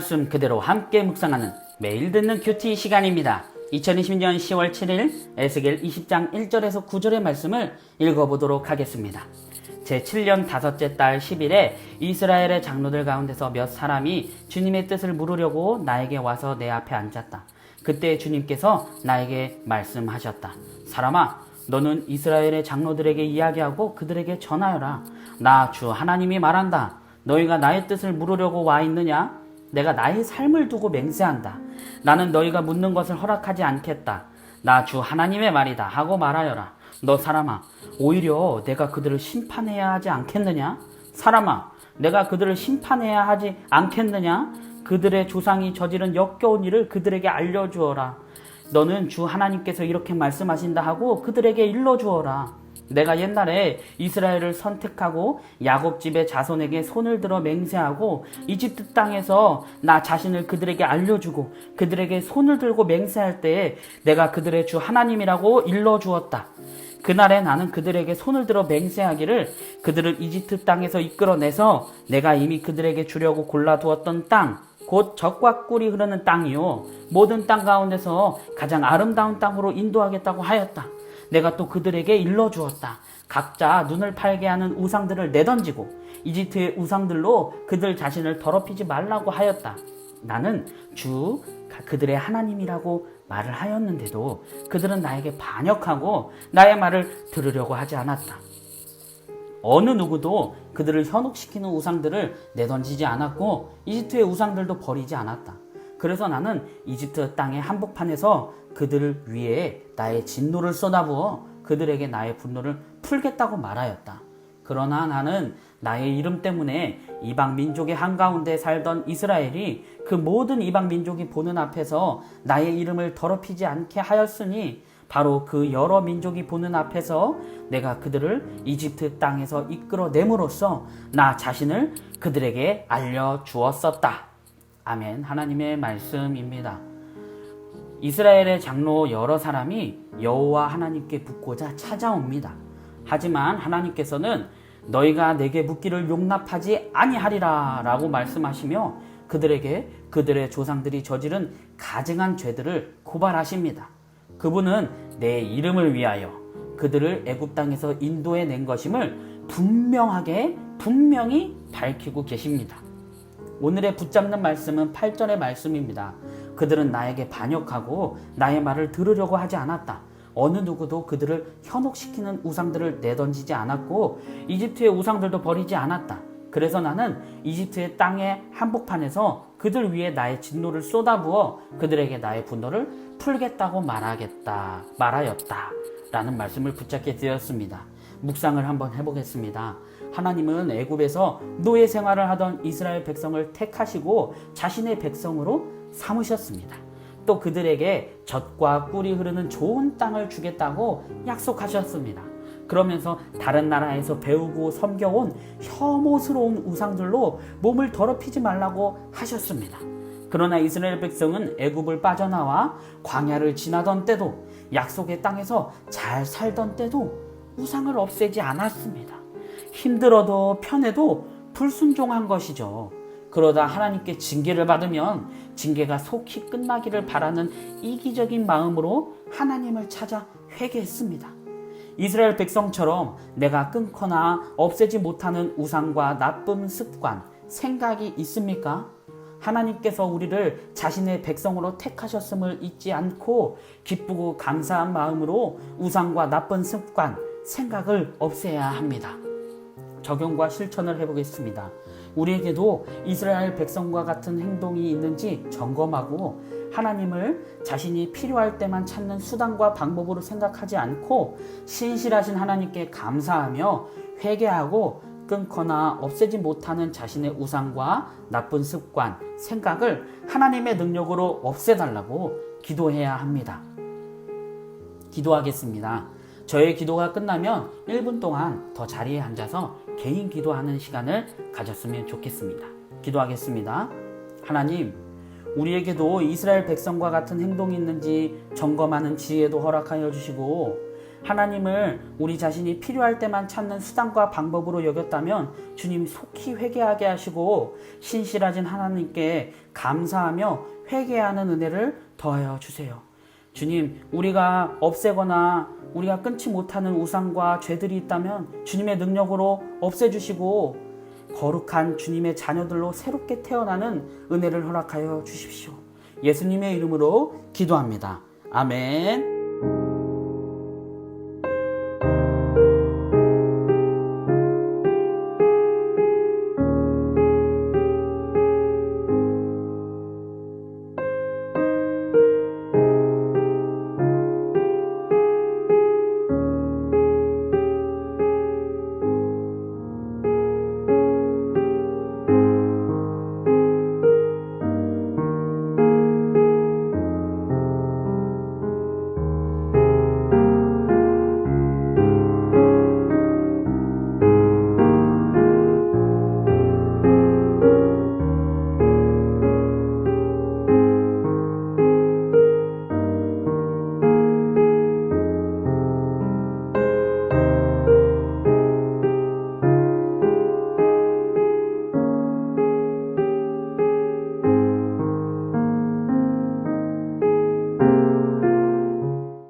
말씀 그대로 함께 묵상하는 매일 듣는 큐티 시간입니다. 2020년 10월 7일 에스겔 20장 1절에서 9절의 말씀을 읽어보도록 하겠습니다. 제 7년 다섯째 달 10일에 이스라엘의 장로들 가운데서 몇 사람이 주님의 뜻을 물으려고 나에게 와서 내 앞에 앉았다. 그때 주님께서 나에게 말씀하셨다. 사람아, 너는 이스라엘의 장로들에게 이야기하고 그들에게 전하여라. 나 주 하나님이 말한다. 너희가 나의 뜻을 물으려고 와 있느냐? 내가 나의 삶을 두고 맹세한다. 나는 너희가 묻는 것을 허락하지 않겠다. 나 주 하나님의 말이다. 하고 말하여라. 너 사람아, 오히려 내가 그들을 심판해야 하지 않겠느냐? 사람아, 내가 그들을 심판해야 하지 않겠느냐? 그들의 조상이 저지른 역겨운 일을 그들에게 알려주어라. 너는 주 하나님께서 이렇게 말씀하신다 하고 그들에게 일러주어라. 내가 옛날에 이스라엘을 선택하고 야곱 집의 자손에게 손을 들어 맹세하고 이집트 땅에서 나 자신을 그들에게 알려주고 그들에게 손을 들고 맹세할 때에 내가 그들의 주 하나님이라고 일러 주었다. 그날에 나는 그들에게 손을 들어 맹세하기를 그들을 이집트 땅에서 이끌어내서 내가 이미 그들에게 주려고 골라두었던 땅, 곧 적과 꿀이 흐르는 땅이요. 모든 땅 가운데서 가장 아름다운 땅으로 인도하겠다고 하였다. 내가 또 그들에게 일러 주었다. 각자 눈을 팔게 하는 우상들을 내던지고 이집트의 우상들로 그들 자신을 더럽히지 말라고 하였다. 나는 주 그들의 하나님이라고 말을 하였는데도 그들은 나에게 반역하고 나의 말을 들으려고 하지 않았다. 어느 누구도 그들을 현혹시키는 우상들을 내던지지 않았고 이집트의 우상들도 버리지 않았다. 그래서 나는 이집트 땅의 한복판에서 그들을 위해 나의 진노를 쏟아부어 그들에게 나의 분노를 풀겠다고 말하였다. 그러나 나는 나의 이름 때문에 이방 민족의 한가운데 살던 이스라엘이 그 모든 이방 민족이 보는 앞에서 나의 이름을 더럽히지 않게 하였으니 바로 그 여러 민족이 보는 앞에서 내가 그들을 이집트 땅에서 이끌어냄으로써 나 자신을 그들에게 알려 주었었다. 아멘. 하나님의 말씀입니다. 이스라엘의 장로 여러 사람이 여호와 하나님께 묻고자 찾아옵니다. 하지만 하나님께서는 너희가 내게 묻기를 용납하지 아니하리라라고 말씀하시며 그들에게 그들의 조상들이 저지른 가증한 죄들을 고발하십니다. 그분은 내 이름을 위하여 그들을 애굽 땅에서 인도해 낸 것임을 분명하게 분명히 밝히고 계십니다. 오늘의 붙잡는 말씀은 8절의 말씀입니다. 그들은 나에게 반역하고 나의 말을 들으려고 하지 않았다. 어느 누구도 그들을 현혹시키는 우상들을 내던지지 않았고 이집트의 우상들도 버리지 않았다. 그래서 나는 이집트의 땅의 한복판에서 그들 위에 나의 진노를 쏟아부어 그들에게 나의 분노를 풀겠다고 말하겠다, 말하였다. 라는 말씀을 붙잡게 되었습니다. 묵상을 한번 해보겠습니다. 하나님은 애굽에서 노예 생활을 하던 이스라엘 백성을 택하시고 자신의 백성으로 삼으셨습니다. 또 그들에게 젖과 꿀이 흐르는 좋은 땅을 주겠다고 약속하셨습니다. 그러면서 다른 나라에서 배우고 섬겨온 혐오스러운 우상들로 몸을 더럽히지 말라고 하셨습니다. 그러나 이스라엘 백성은 애굽을 빠져나와 광야를 지나던 때도 약속의 땅에서 잘 살던 때도 우상을 없애지 않았습니다. 힘들어도 편해도 불순종한 것이죠. 그러다 하나님께 징계를 받으면 징계가 속히 끝나기를 바라는 이기적인 마음으로 하나님을 찾아 회개했습니다. 이스라엘 백성처럼 내가 끊거나 없애지 못하는 우상과 나쁜 습관, 생각이 있습니까? 하나님께서 우리를 자신의 백성으로 택하셨음을 잊지 않고 기쁘고 감사한 마음으로 우상과 나쁜 습관, 생각을 없애야 합니다. 적용과 실천을 해보겠습니다. 우리에게도 이스라엘 백성과 같은 행동이 있는지 점검하고 하나님을 자신이 필요할 때만 찾는 수단과 방법으로 생각하지 않고 신실하신 하나님께 감사하며 회개하고 끊거나 없애지 못하는 자신의 우상과 나쁜 습관, 생각을 하나님의 능력으로 없애달라고 기도해야 합니다. 기도하겠습니다. 저의 기도가 끝나면 1분 동안 더 자리에 앉아서 개인 기도하는 시간을 가졌으면 좋겠습니다. 기도하겠습니다. 하나님, 우리에게도 이스라엘 백성과 같은 행동이 있는지 점검하는 지혜도 허락하여 주시고, 하나님을 우리 자신이 필요할 때만 찾는 수단과 방법으로 여겼다면 주님 속히 회개하게 하시고 신실하신 하나님께 감사하며 회개하는 은혜를 더하여 주세요. 주님, 우리가 없애거나 우리가 끊지 못하는 우상과 죄들이 있다면 주님의 능력으로 없애주시고 거룩한 주님의 자녀들로 새롭게 태어나는 은혜를 허락하여 주십시오. 예수님의 이름으로 기도합니다. 아멘.